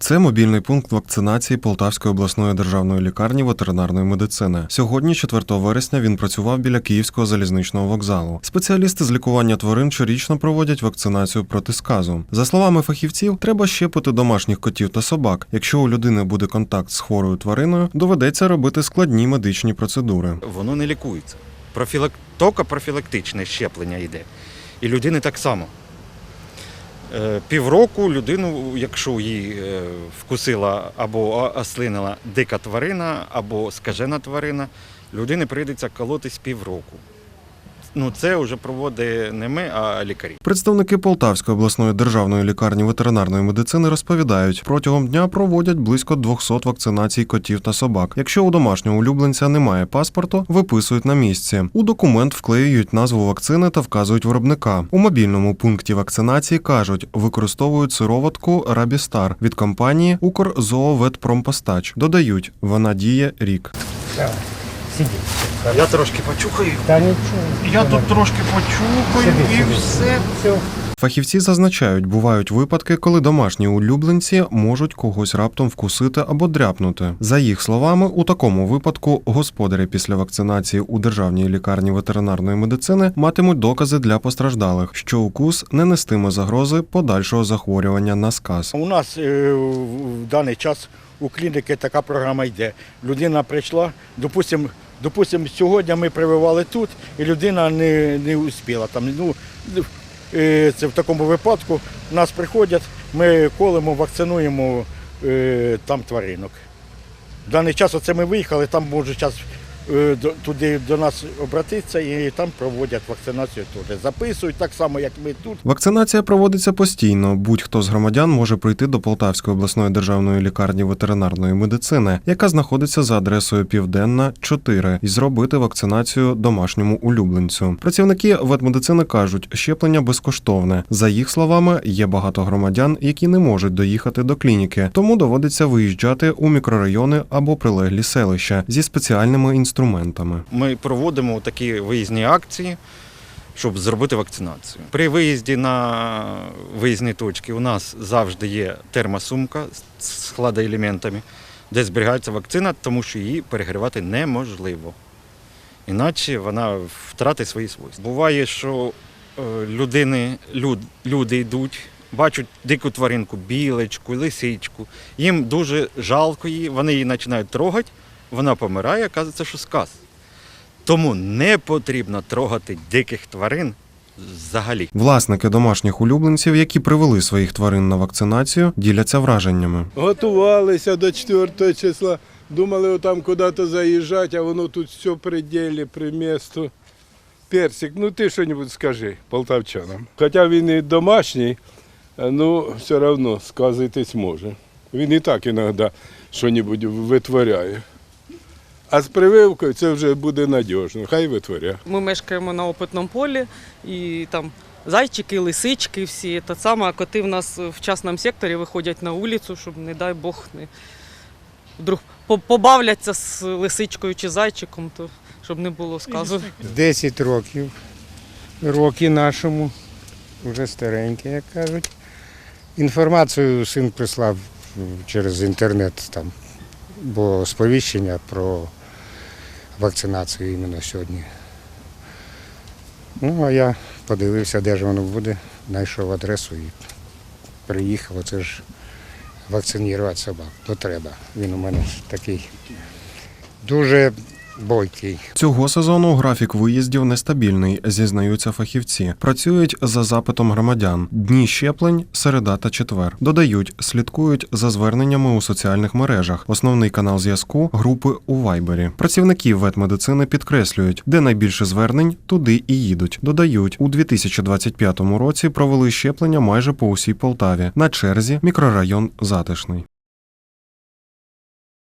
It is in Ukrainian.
Це мобільний пункт вакцинації Полтавської обласної державної лікарні ветеринарної медицини. Сьогодні, 4 вересня, він працював біля Київського залізничного вокзалу. Спеціалісти з лікування тварин щорічно проводять вакцинацію проти сказу. За словами фахівців, треба щепити домашніх котів та собак. Якщо у людини буде контакт з хворою твариною, доведеться робити складні медичні процедури. воно не лікується. Профілак... Тільки профілактичне щеплення йде. І людини так само. Е, Півроку людину, якщо її е, вкусила або ослинила дика тварина, або скажена тварина, людині прийдеться колотись півроку. Ну, це вже проводить не ми, а лікарі. Представники Полтавської обласної державної лікарні ветеринарної медицини розповідають, протягом дня проводять близько 200 вакцинацій котів та собак. Якщо у домашнього улюбленця немає паспорту, виписують на місці. У документ вклеюють назву вакцини та вказують виробника. У мобільному пункті вакцинації кажуть, використовують сироватку Рабістар від компанії Укрзооветпромпостач. Додають, вона діє рік. Сиди. Я трошки почухаю. Та нічого. Я тут трошки почухаю Сиди, і сиди. все. Все. Фахівці зазначають, бувають випадки, коли домашні улюбленці можуть когось раптом вкусити або дряпнути. За їх словами, у такому випадку господарі після вакцинації у державній лікарні ветеринарної медицини матимуть докази для постраждалих, що укус не нестиме загрози подальшого захворювання на сказ. У нас е, в в даний час у клініки така програма йде. Людина прийшла, допустимо, допустим, сьогодні ми прививали тут, і людина не, не успіла. Там, ну, е, це в такому випадку нас приходять, ми колемо, вакцинуємо е, там тваринок. В даний час оце ми виїхали, там може час туди до нас обратитися і там проводять вакцинацію теж. Записують так само, як ми тут. Вакцинація проводиться постійно. Будь-хто з громадян може прийти до Полтавської обласної державної лікарні ветеринарної медицини, яка знаходиться за адресою Південна 4, і зробити вакцинацію домашньому улюбленцю. Працівники ветмедицини кажуть, щеплення безкоштовне. За їх словами, є багато громадян, які не можуть доїхати до клініки, тому доводиться виїжджати у мікрорайони або прилеглі селища зі спеціальними інструментами. Ми проводимо такі виїзні акції, щоб зробити вакцинацію. При виїзді на виїзні точки у нас завжди є термосумка з складоелементами, де зберігається вакцина, тому що її перегрівати неможливо. Іначе вона втратить свої свойства. Буває, що е, людини, люд, люди йдуть, бачать дику тваринку, білечку, лисичку. Їм дуже жалко її, вони її починають трогати, вона помирає, кажеться, що сказ. Тому не потрібно трогати диких тварин взагалі. Власники домашніх улюбленців, які привели своїх тварин на вакцинацію, діляться враженнями. Готувалися до 4 числа, думали отам куди-то заїжджати, а воно тут все при ділі, при місту. Персик, ну ти що-небудь скажи полтавчанам. Хоча він і домашній, ну все одно сказитись може. Він і так іноді що-небудь витворяє. А з прививкою це вже буде надіжно, хай витворяє. Ми мешкаємо на опитному полі, і там зайчики, лисички всі. Та саме, а коти в нас в частному секторі виходять на вулицю, щоб, не дай Бог, не вдруг побавляться з лисичкою чи зайчиком, то щоб не було сказу. 10 років. Роки нашому. Вже старенькі, як кажуть. Інформацію син прислав через інтернет, там було сповіщення про вакцинацію іменно сьогодні. Ну, а я подивився, де ж воно буде, знайшов адресу і приїхав. Оце ж вакцинувати собак. То треба. Він у мене такий дуже бойкий. Цього сезону графік виїздів нестабільний, зізнаються фахівці. Працюють за запитом громадян. Дні щеплень, середа та четвер. Додають, слідкують за зверненнями у соціальних мережах. Основний канал зв'язку групи у Вайбері. Працівники ветмедицини підкреслюють, де найбільше звернень, туди і їдуть. Додають, у 2025 році провели щеплення майже по усій Полтаві. На черзі мікрорайон Затишний.